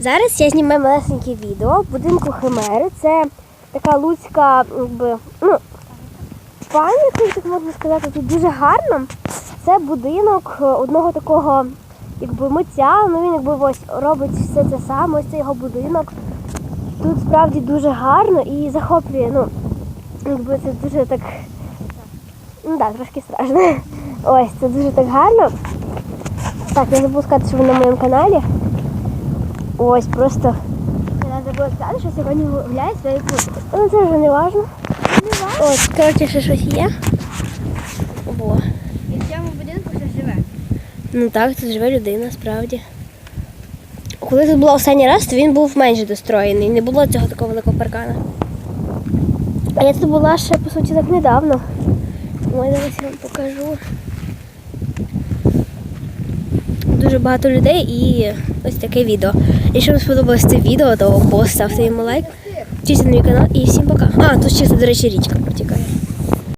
Зараз я знімаю малесеньке відео будинку Химери. Це така луцька, якби, ну, пам'ятник, так можна сказати, тут дуже гарно. Це будинок е, одного такого якби, митця. Ну він якби ось робить все це саме, ось це його будинок. Тут справді дуже гарно і захоплює, ну, якби це дуже так. Ну так, трошки страшно. Ось, це дуже так гарно. Так, я забула сказати, що ви на моєму каналі. Ось просто. Я забула сказати, що сьогодні гуляє своєю курткою. Ну це вже не важно. Ось, коротше, ще щось є. Во. І в цьому будинку ще живе. Ну так, тут живе людина, справді. Коли тут була останній раз, то він був менше достроєний. Не було цього такого великого паркана. А я тут була ще, по суті, так недавно. Ой, зараз я вам покажу. Дуже багато людей і ось таке відео. Якщо вам сподобалось це відео, то поставте йому лайк. Підписуйтесь на мій канал і всім пока. А, тут ще, до речі, річка.